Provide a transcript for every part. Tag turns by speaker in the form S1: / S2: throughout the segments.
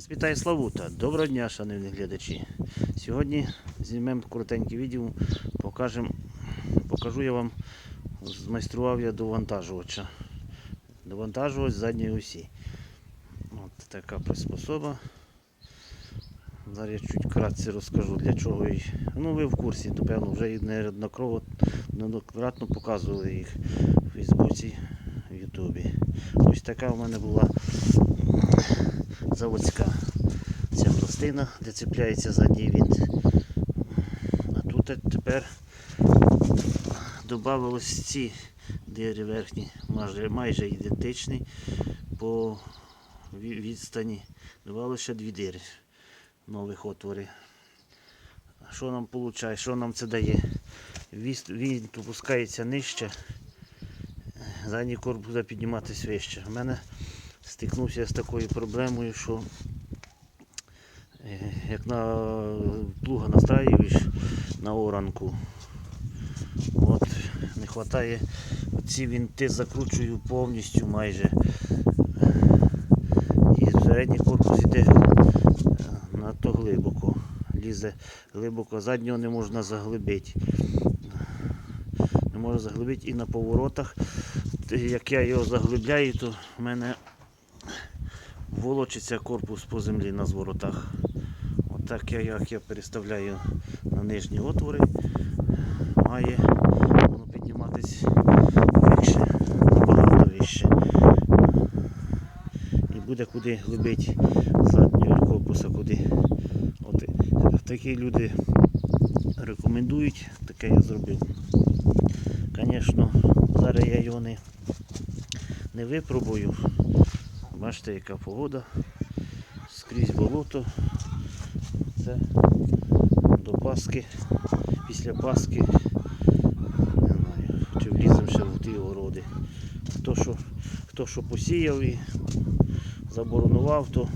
S1: Вас вітає Славута. Доброго дня, шановні глядачі. Сьогодні знімемо коротеньке відео, покажем, покажу я вам, змайстрував я довантажувача. Довантажувач задньої осі. От така приспособа. Зараз я чуть вкратце розкажу для чого їх. Ну ви в курсі, напевно, вже неоднократно показували їх в Фейсбуці, в Ютубі. Ось така в мене була заводська ця пластина, де цепляється задній винт. А тут тепер додавалось ці дири верхні, майже, майже ідентичні по відстані. Додавалося ще дві дири нових отворів. Що нам виходить? Що нам це дає? Він опускається нижче, задній корпус буде підніматися вище. У мене стикнувся з такою проблемою, що е, як на плуга настраюєш на оранку, от не вистачає, ці вінти закручую повністю майже. І середній корпус іде е, надто глибоко. Лізе глибоко, заднього не можна заглибити. Не можна заглибити і на поворотах. Як я його заглибляю, то в мене волочиться корпус по землі на зворотах. Отак я, як я переставляю на нижні отвори, має воно підніматись вище, набагато вище. І буде куди глибить заднього корпуса, куди. От, такі люди рекомендують, таке я зробив. Звісно, зараз я його не, не випробую. Бачите, яка погода. Скрізь болото. Це до Паски. Після Паски. Не знаю, чи вліземо ще в ті городи. Хто що, хто що посіяв і заборонував, то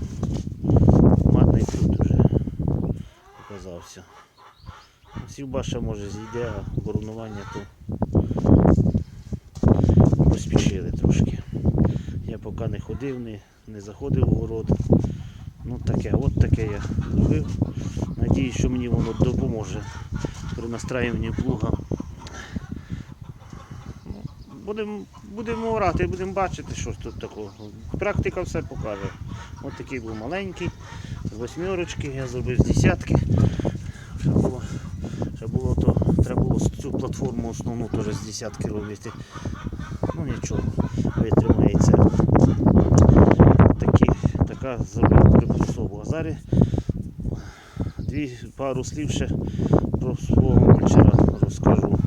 S1: матний тут вже оказався. Сівба ще може зійде, а боронування то поспішили трошки. Поки не ходив, не, не заходив у город. Ну таке, от таке я зробив. Надіюсь, що мені воно допоможе при настраюванні плуга. Будемо будемо орати, будемо бачити, що тут такого. Практика все покаже. От такий був маленький, з восьмерочки, я зробив з десятки. Ще було, ще було то, треба було цю платформу основну теж з десятки робити. Ну нічого, витримається. Такі, така зробив приспособу. А зараз дві пару слів ще про свого мульчера розкажу.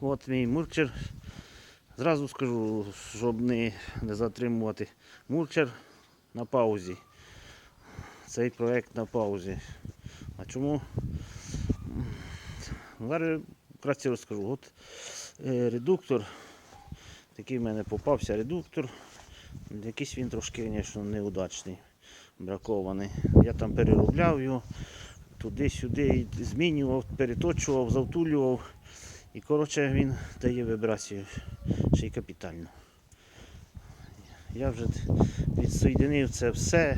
S1: От мій мульчер. Зразу скажу, щоб не, не затримувати. Мульчер на паузі. Цей проект на паузі. А чому? Зараз краще розкажу. От е, редуктор. Такий в мене попався редуктор. Якийсь він трошки, звісно, неудачний, бракований. Я там переробляв його туди-сюди, змінював, переточував, завтулював. І коротше він дає вібрацію ще й капітально. Я вже відсоєдинив це все.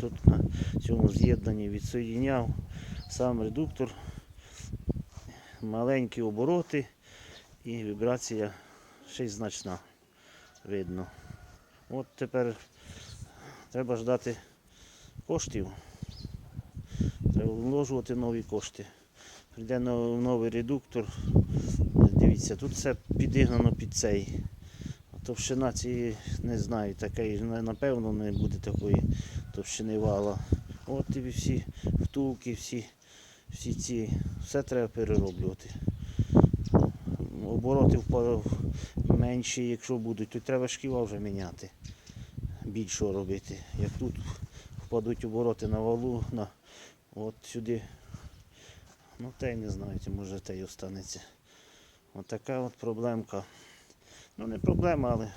S1: Тут на цьому з'єднанні відсоєдиняв сам редуктор, маленькі обороти і вібрація ще й значна видно. От тепер треба ждати коштів. Треба вложувати нові кошти. Прийде новий редуктор. Дивіться, тут все підігнано під цей. Товщина цієї не знаю, такої, напевно, не буде такої товщини вала. От і всі втулки, всі, всі ці, все треба перероблювати. Обороти впа- менші, якщо будуть, то треба шківа вже міняти. Більшого робити. Як тут впадуть обороти на валу, на, от сюди. Ну те й не знаю, чи може те й останеться. От така от проблемка. Ну не проблема, але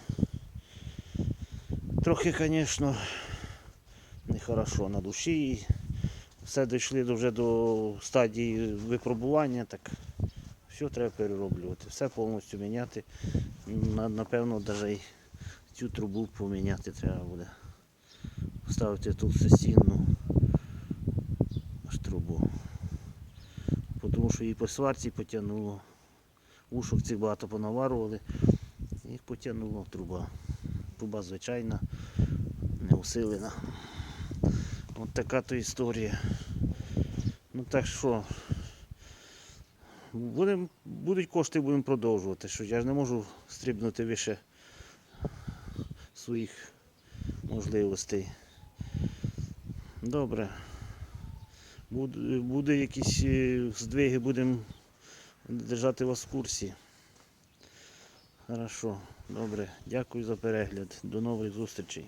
S1: трохи, звісно, нехорошо на душі. І Все дійшли вже до стадії випробування, так все треба перероблювати. Все повністю міняти. Напевно, навіть цю трубу поміняти треба буде. поставити тут аж трубу. Тому що її по сварці потягнуло. Ушок цих багато понаварували. Їх потягнуло труба. Труба звичайна, не усилена. От така то історія. Ну так що, будем, будуть кошти, будемо продовжувати. Що я ж не можу стрибнути вище своїх можливостей. Добре. Буде, буде якісь е, здвиги, будемо держати вас в курсі. Хорошо, добре. Дякую за перегляд. До нових зустрічей.